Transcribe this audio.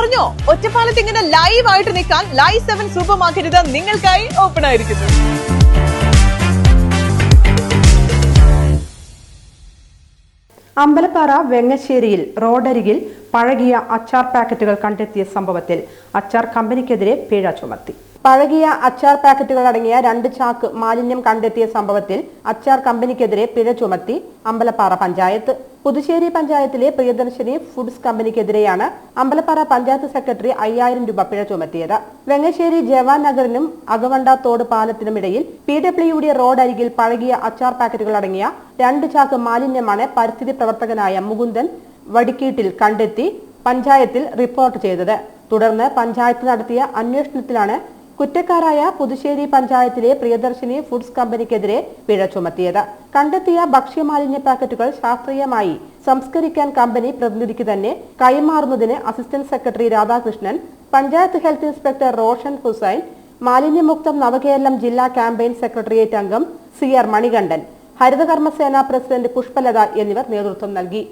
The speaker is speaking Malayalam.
അറിഞ്ഞോ? ഒറ്റപ്പാലത്ത് ഇങ്ങനെ ലൈവ് ആയിട്ട് നിൽക്കാൻ ലൈവ് സെവൻ സൂപ്പർ മാർക്കറ്റ് നിങ്ങൾക്കായി ഓപ്പൺ ആയിരിക്കുന്നു. അമ്പലപ്പാറ വെങ്ങശ്ശേരിയിൽ റോഡരികിൽ പഴകിയ അച്ചാർ പാക്കറ്റുകൾ കണ്ടെത്തിയ സംഭവത്തിൽ അച്ചാർ കമ്പനിക്കെതിരെ പിഴ ചുമത്തി. പഴകിയ അച്ചാർ പാക്കറ്റുകൾ അടങ്ങിയ രണ്ട് ചാക്ക് മാലിന്യം കണ്ടെത്തിയ സംഭവത്തിൽ അച്ചാർ കമ്പനിക്കെതിരെ പിഴ ചുമത്തി അമ്പലപ്പാറ പഞ്ചായത്ത്. പുതുശ്ശേരി പഞ്ചായത്തിലെ പ്രിയദർശിനി ഫുഡ്സ് കമ്പനിക്കെതിരെയാണ് അമ്പലപ്പാറ പഞ്ചായത്ത് സെക്രട്ടറി അയ്യായിരം രൂപ പിഴ ചുമത്തിയത്. വെങ്ങശ്ശേരി ജവാൻ നഗറിനും അകവണ്ട തോട് പാലത്തിനുമിടയിൽ പി ഡബ്ല്യു ഡി റോഡ് അരികിൽ പഴകിയ അച്ചാർ പാക്കറ്റുകൾ അടങ്ങിയ രണ്ട് ചാക്ക് മാലിന്യമാണ് പരിസ്ഥിതി പ്രവർത്തകനായ മുകുന്ദൻ വടിക്കീട്ടിൽ കണ്ടെത്തി പഞ്ചായത്തിൽ റിപ്പോർട്ട് ചെയ്തത്. തുടർന്ന് പഞ്ചായത്ത് നടത്തിയ അന്വേഷണത്തിലാണ് കുറ്റക്കാരായ പുതുശ്ശേരി പഞ്ചായത്തിലെ പ്രിയദർശിനി ഫുഡ്സ് കമ്പനിക്കെതിരെ പിഴ ചുമത്തിയത്. കണ്ടെത്തിയ ഭക്ഷ്യമാലിന്യ പാക്കറ്റുകൾ ശാസ്ത്രീയമായി സംസ്കരിക്കാൻ കമ്പനി പ്രതിനിധിക്ക് തന്നെ കൈമാറുന്നതിന് assistant secretary Radhakrishnan panchayat health inspector Roshan Hussain Malinyamuktham Navakeralam ജില്ലാ ക്യാമ്പയിൻ സെക്രട്ടേറിയറ്റ് അംഗം C R Manikandan Harithakarmasena president Pushpalatha എന്നിവർ നേതൃത്വം നൽകി.